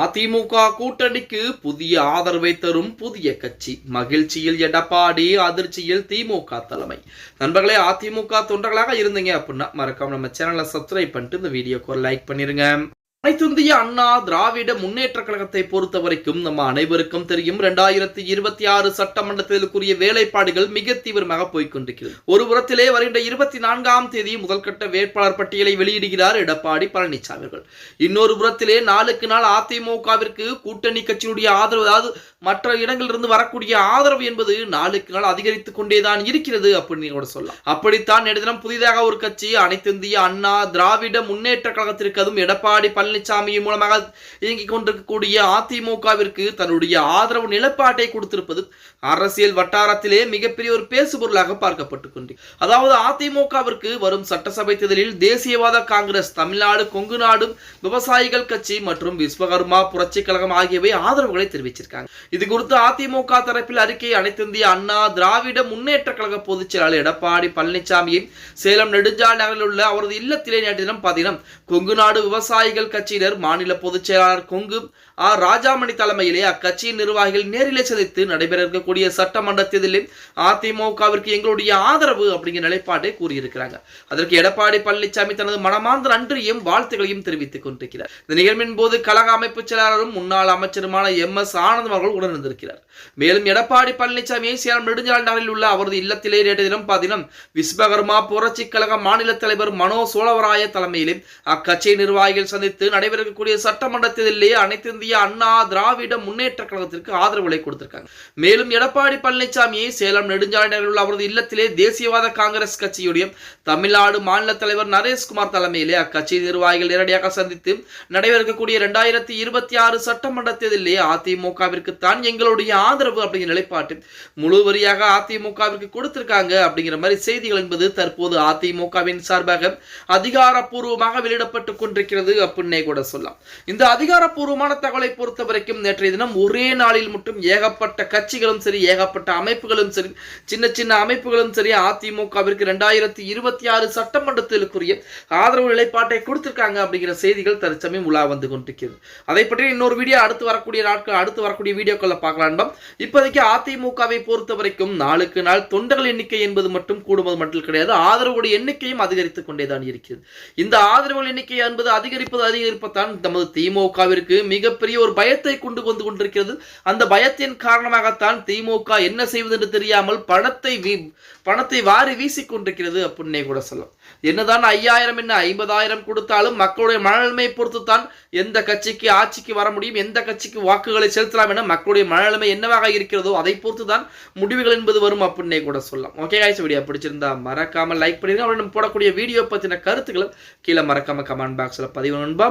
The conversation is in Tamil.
அதிமுக கூட்டணிக்கு புதிய ஆதரவை தரும் புதிய கட்சி. மகிழ்ச்சியில் எடப்பாடி அதிர்ச்சியில் திமுக தலைமை. நண்பர்களே அதிமுக தொண்டர்களாக இருந்தீங்க அப்படின்னா மறக்காம நம்ம சேனலை சப்ஸ்கிரைப் பண்ணிட்டு இந்த வீடியோக்கு ஒரு லைக் பண்ணிருங்க. அனைத்திந்திய அண்ணா திராவிட முன்னேற்ற கழகத்தை பொறுத்த வரைக்கும் நம்ம அனைவருக்கும் தெரியும் இரண்டாயிரத்தி இருபத்தி ஆறு சட்டமன்றத்திற்குரிய வேலைப்பாடுகள் மிக தீவிரமாக போய்கொண்டிருக்கிறது ஒரு புறத்திலே வருகின்ற இருபத்தி நான்காம் தேதி முதல்கட்ட வேட்பாளர் பட்டியலை வெளியிடுகிறார் எடப்பாடி பழனிசாமி அவர்கள். இன்னொரு புறத்திலே நாளுக்கு நாள் அதிமுகவிற்கு கூட்டணி கட்சியினுடைய ஆதரவு அதாவது மற்ற இடங்களிலிருந்து வரக்கூடிய ஆதரவு என்பது நாளுக்கு நாள் அதிகரித்துக் கொண்டேதான் இருக்கிறது அப்படின்னு கூட சொல்லலாம். அப்படித்தான் நேற்று தினம் புதிதாக ஒரு கட்சி அனைத்திந்திய அண்ணா திராவிட முன்னேற்ற கழகத்திற்கு அதுவும் எடப்பாடி பழனிசாமியின் மூலமாக இயங்கிக் கொண்டிருக்கக்கூடிய அதிமுகவிற்கு தன்னுடைய ஆதரவு நிலப்பாட்டை கொடுத்திருப்பது அரசியல் வட்டாரத்திலே மிகப்பெரிய ஒரு பேசுபொருளாக பார்க்கப்பட்டுக் கொண்டு. அதாவது அதிமுகவிற்கு வரும் சட்டசபை தேர்தலில் தேசியவாத காங்கிரஸ் தமிழ்நாடு கொங்கு நாடும் விவசாயிகள் கட்சி மற்றும் விஸ்வகர்மா புரட்சி கழகம் ஆகியவை ஆதரவுகளை தெரிவிச்சிருக்காங்க. இது குறித்து அதிமுக தரப்பில் அறிக்கை அனைத்திந்திய அண்ணா திராவிட முன்னேற்ற கழக பொதுச் செயலாளர் எடப்பாடி பழனிசாமியின் சேலம் நெடுஞ்சாலை நகரில் உள்ள அவரது இல்லத்திலே நேற்று தினம் பார்த்தீங்கன்னா கொங்கு நாடு விவசாயிகள் கட்சி கட்சியினர் மாநில பொதுச் செயலாளர் கொங்கு ஆர் ராஜாமணி தலைமையிலே அக்கட்சியின் நிர்வாகிகள் நேரிலே சந்தித்து நடைபெற இருக்கக்கூடிய சட்டமன்ற தேர்தலில் அதிமுகவிற்கு எங்களுடைய ஆதரவு அப்படிங்கிற நிலைப்பாட்டை கூறியிருக்கிறாங்க. அதற்கு எடப்பாடி பழனிசாமி தனது மனமார்ந்த நன்றியும் வாழ்த்துக்களையும் தெரிவித்துக் கொண்டிருக்கிறார். இந்த நிகழ்வின் போது கழக அமைப்பு செயலாளரும் முன்னாள் அமைச்சருமான எம். எஸ். ஆனந்த் அவர்கள் உடனிருந்திருக்கிறார். மேலும் எடப்பாடி பழனிசாமியை சேலம் நெடுஞ்சாலை உள்ள அவரது இல்லத்திலே நேற்று தினம் பார்த்தீங்கன்னா விஸ்வகர்மா புரட்சி கழக மாநில தலைவர் மனோ சோழவராய தலைமையிலும் அக்கட்சி நிர்வாகிகள் சந்தித்து நடைபெறக்கூடிய சட்டமன்ற தேர்தலிலேயே அனைத்து இந்திய அண்ணா திராவிட முன்னேற்ற கழகத்திற்கு ஆதரவுகளை கொடுத்திருக்காங்க. மேலும் எடப்பாடி பழனிசாமியை சேலம் நெடுஞ்சாலை உள்ள அவரது இல்லத்திலே தேசியவாத காங்கிரஸ் கட்சியுடைய தமிழ்நாடு மாநில தலைவர் நரேஷ்குமார் தலைமையிலே அக்கட்சி நிர்வாகிகள் நேரடியாக சந்தித்து நடைபெறக்கூடிய இரண்டாயிரத்தி இருபத்தி ஆறு சட்டமன்ற தேர்தலிலே அதிமுகவிற்கு தான் எங்களுடைய ஆதரவு அப்படிங்கிற நிலைப்பாட்டு முழுவரியாக அதிமுகவிற்கு கொடுத்திருக்காங்க அப்படிங்கிற மாதிரி செய்திகள் என்பது தற்போது அதிமுகவின் சார்பாக அதிகாரப்பூர்வமாக வெளியிடப்பட்டு கொண்டிருக்கிறது. அப்படின்னு என்றே கூட சொல்லலாம். இந்த அதிகாரப்பூர்வமான தகவலை பொறுத்த வரைக்கும் நேற்றைய தினம் ஒரே நாளில் மட்டும் ஏகப்பட்ட கட்சிகளும் சரி ஏகப்பட்ட அமைப்புகளும் சரி சின்ன சின்ன அமைப்புகளும் சரி அதிமுகவிற்கு ரெண்டாயிரத்தி இருபத்தி ஆறு சட்டமன்றத்திற்குரிய ஆதரவு நிலைப்பாட்டை கொடுத்திருக்காங்க அப்படிங்கிற செய்திகள் தற்சமயம் உலா வந்து கொண்டிருக்கிறது. அதை பற்றி இன்னொரு வீடியோ அடுத்து வரக்கூடிய நாட்கள் அடுத்து வரக்கூடிய வீடியோக்களை பார்க்கலாம் இப்போதைக்கு அதிமுகவை பொறுத்த வரைக்கும் நாளுக்கு நாள் தொண்டர்கள் எண்ணிக்கை என்பது மட்டும் கூடுவது மட்டும் கிடையாது ஆதரவுடைய எண்ணிக்கையும் அதிகரித்துக் கொண்டே தான் இருக்கிறது. இந்த ஆதரவு எண்ணிக்கை என்பது அதிகரிப்பது அதிகரி அதிகரிப்பதான் நமது திமுகவிற்கு மிகப்பெரிய ஒரு பயத்தை கொண்டு வந்து கொண்டிருக்கிறது. அந்த பயத்தின் காரணமாகத்தான் திமுக என்ன செய்வது என்று தெரியாமல் பணத்தை பணத்தை வாரி வீசிக் கொண்டிருக்கிறது அப்படின்னே கூட சொல்லலாம். என்னதான் ஐயாயிரம் என்ன ஐம்பதாயிரம் கொடுத்தாலும் மக்களுடைய மனநிலைமை பொறுத்து தான் எந்த கட்சிக்கு ஆட்சிக்கு வர முடியும் எந்த கட்சிக்கு வாக்குகளை செலுத்தலாம் என மக்களுடைய மனநிலைமை என்னவாக இருக்கிறதோ அதை பொறுத்து தான் முடிவுகள் என்பது வரும் அப்படின்னே கூட சொல்லலாம். ஓகே காய்ச்சி வீடியோ பிடிச்சிருந்தா மறக்காம லைக் பண்ணிடுங்க அப்புறம் போடக்கூடிய வீடியோ பற்றின கருத்துக்களை கீழே மறக்காம கமெண்ட் பாக்ஸில் பதிவு நண்பா.